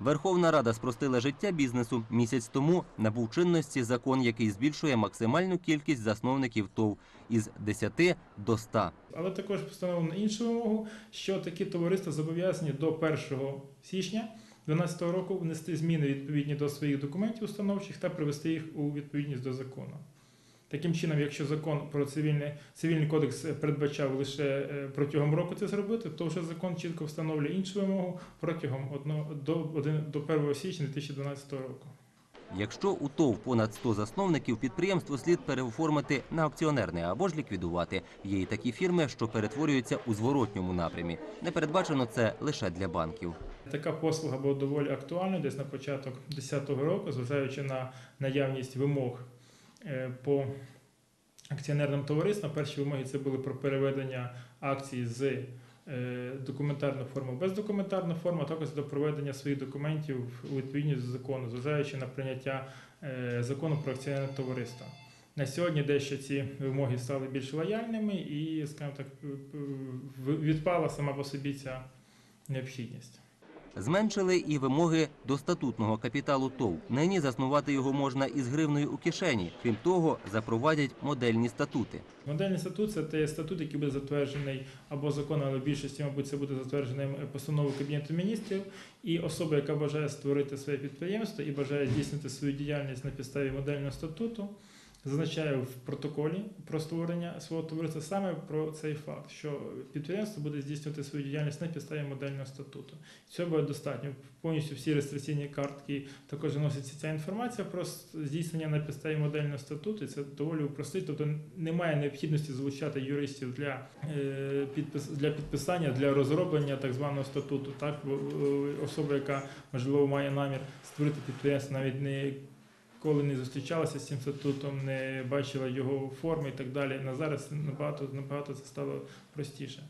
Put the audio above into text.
Верховна Рада спростила життя бізнесу. Місяць тому набув чинності закон, який збільшує максимальну кількість засновників ТОВ із 10 до 100. Але також встановлено іншу вимогу, що такі товариства зобов'язані до 1 січня 2012 року внести зміни відповідні до своїх документів установчих та привести їх у відповідність до закону. Таким чином, якщо закон про цивільний, цивільний кодекс передбачав лише е, протягом року це зробити, то вже закон чітко встановлює іншу вимогу протягом одного, до, один- до 1 січня 2012 року. Якщо у ТОВ понад 100 засновників, підприємство слід переоформити на акціонерне або ж ліквідувати. Є і такі фірми, що перетворюються у зворотньому напрямі. Не передбачено це лише для банків. Така послуга була доволі актуальною десь на початок 2010 року, зважаючи на наявність вимог е, по акціонерним товариствам. Перші вимоги це були про переведення акцій з е, документарної форми в бездокументарну форму, а також до проведення своїх документів у відповідність до закону, зважаючи на прийняття е, закону про акціонерне товариство. На сьогодні дещо ці вимоги стали більш лояльними і, скажімо так, е, е, відпала сама по собі ця необхідність. Зменшили і вимоги до статутного капіталу ТОВ. Нині заснувати його можна із гривною у кишені. Крім того, запровадять модельні статути. Модельний статут це той статут, який буде затверджений або законом, в більшості, мабуть, це буде затвердженим постановою Кабінету міністрів. І особа, яка бажає створити своє підприємство і бажає здійснити свою діяльність на підставі модельного статуту, зазначає в протоколі про створення свого товариства саме про цей факт, що підприємство буде здійснювати свою діяльність на підставі модельного статуту. Цього буде достатньо. Повністю всі реєстраційні картки також вноситься ця інформація про здійснення на підставі модельного статуту. І це доволі упростить. Тобто немає необхідності залучати юристів для, е, для підписання, для розроблення так званого статуту. Так, е, особа, яка можливо має намір створити підприємство, навіть не коли не зустрічалася з цим статутом, не бачила його форми і так далі. На зараз набагато набагато це стало простіше.